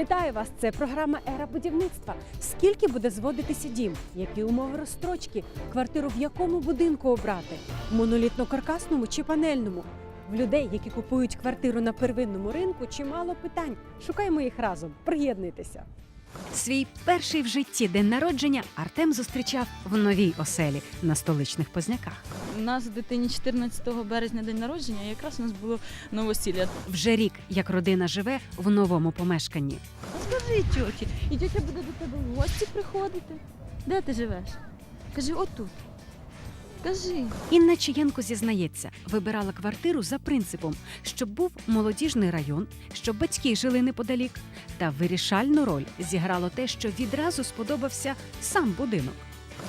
Вітаю вас! Це програма Ера будівництва. Скільки буде зводитися дім? Які умови розстрочки? Квартиру в якому будинку обрати? Монолітно-каркасному чи панельному? В людей, які купують квартиру на первинному ринку, чимало питань. Шукаємо їх разом. Приєднуйтеся. Свій перший в житті день народження Артем зустрічав в новій оселі на столичних позняках. У нас дитині 14 березня день народження, і якраз у нас було новосілля. Вже рік, як родина живе в новому помешканні. Скажи тьоті, і тьотя буде до тебе в гості приходити. Де ти живеш? Кажи, отут. Кажи. Інна Чиєнко зізнається, вибирала квартиру за принципом, щоб був молодіжний район, щоб батьки жили неподалік. Та вирішальну роль зіграло те, що відразу сподобався сам будинок.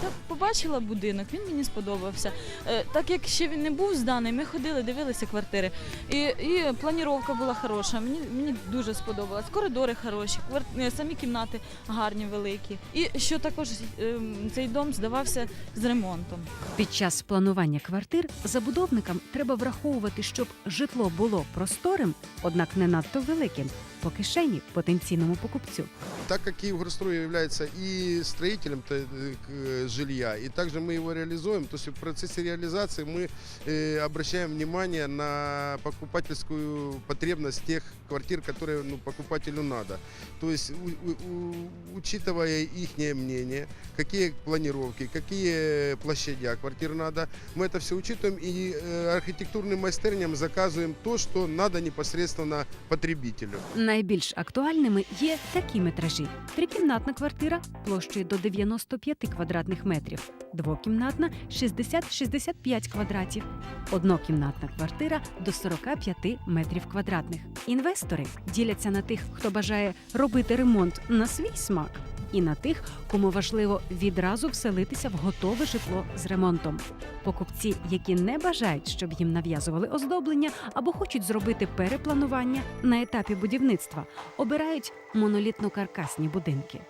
Так побачила будинок, він мені сподобався. Е, так як ще він не був зданий, ми ходили, дивилися квартири. І, і планіровка була хороша. Мені, мені дуже сподобалось. Коридори хороші, квар... е, самі кімнати гарні, великі. І що також е, цей дом здавався з ремонтом. Під час планування квартир забудовникам треба враховувати, щоб житло було просторим, однак не надто великим, по кишені потенційному покупцю. Так как Киевгорстрой является и строителем то, э, к- э, жилья, и также мы его реализуем, то есть в процессе реализации мы э, обращаем внимание на покупательскую потребность тех квартир, которые ну, покупателю надо. То есть у- у- у- учитывая их мнение, какие планировки, какие площадя квартир надо, мы это все учитываем и э, архитектурным майстерням заказываем то, что надо непосредственно потребителю. Найбільш актуальними є такі метражі: трикімнатна квартира площею до 95 квадратних метрів, двокімнатна 60-65 квадратів, однокімнатна квартира до 45 метрів квадратних. Інвестори діляться на тих, хто бажає робити ремонт на свій смак. І на тих, кому важливо відразу вселитися в готове житло з ремонтом. Покупці, які не бажають, щоб їм нав'язували оздоблення або хочуть зробити перепланування на етапі будівництва, обирають монолітно-каркасні будинки.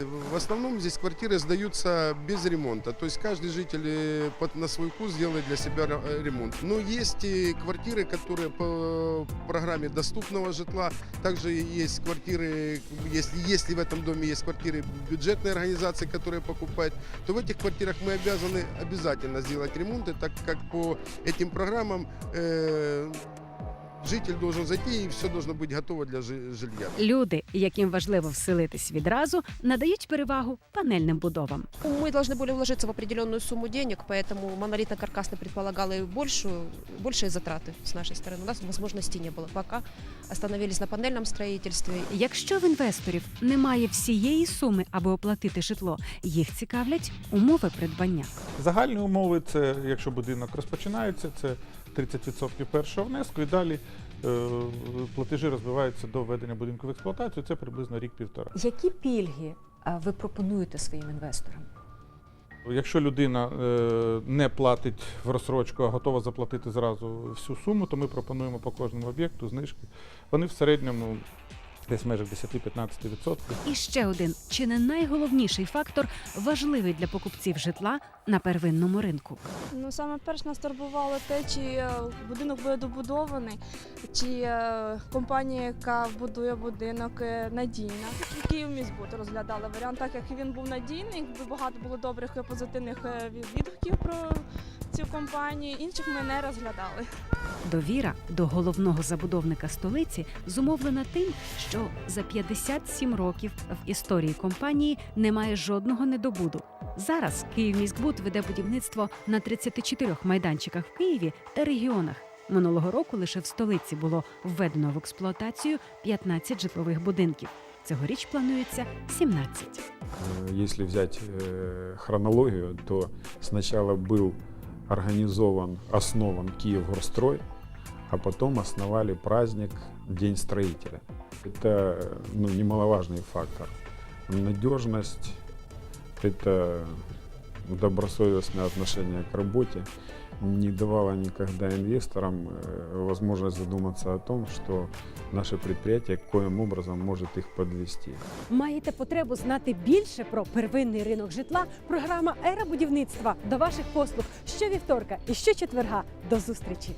В основном здесь квартиры сдаются без ремонта. То есть каждый житель э, на свой вкус делает для себя э, ремонт. Но есть и квартиры, которые по программе доступного житла. Также есть квартиры, если, если в этом доме есть квартиры бюджетной организации, которые покупают, то в этих квартирах мы обязаны обязательно сделать ремонты, так как по этим программам э, житель должен зайти и все должно быть готово для жи- жилья. Люди, яким важливо вселитись відразу, надають перевагу панельним будовам. Мы должны были вложиться в определенную сумму денег, поэтому монолитно-каркасный предполагал и большую, большие затраты с нашей стороны. У нас возможностей не было. Пока остановились на панельном строительстве. Якщо в інвесторів немає всієї суми, аби оплатити житло, їх цікавлять умови придбання. Загальні умови це, якщо будинок розпочинається, це 30% першого внеску і далі е, платежі розвиваються до введення будинку в експлуатацію. Це приблизно рік-півтора. Які пільги а, ви пропонуєте своїм інвесторам? Якщо людина е, не платить в розсрочку, а готова заплатити зразу всю суму, то ми пропонуємо по кожному об'єкту знижки. Вони в середньому десь в межах 10-15%. І ще один чи не найголовніший фактор важливий для покупців житла на первинному ринку. Ну, саме перш нас турбувало те, чи е, будинок буде добудований, чи е, компанія, яка будує будинок, е, надійна. І Київміськбуд розглядали варіант, так як він був надійний, якби багато було добрих і позитивних відгуків про цю компанію. Інших ми не розглядали. Довіра до головного забудовника столиці зумовлена тим, що за 57 років в історії компанії немає жодного недобуду. Зараз Київміськбуд веде будівництво на 34 майданчиках в Києві та регіонах. Минулого року лише в столиці було введено в експлуатацію 15 житлових будинків. Цьогоріч планується 17. Э, Если взять э, хронологию, то сначала был организован, основан Киевгорстрой, а потом основали праздник День строителя. Это э, ну, немаловажный фактор. Надежность, это добросовестное отношение к работе не давала никогда инвесторам э, возможность задуматься о том, что наше предприятие коим образом может их подвести. Маєте потребу знати більше про первинний ринок житла? Програма Ера будівництва до ваших послуг щовівторка і щочетверга. До зустрічі!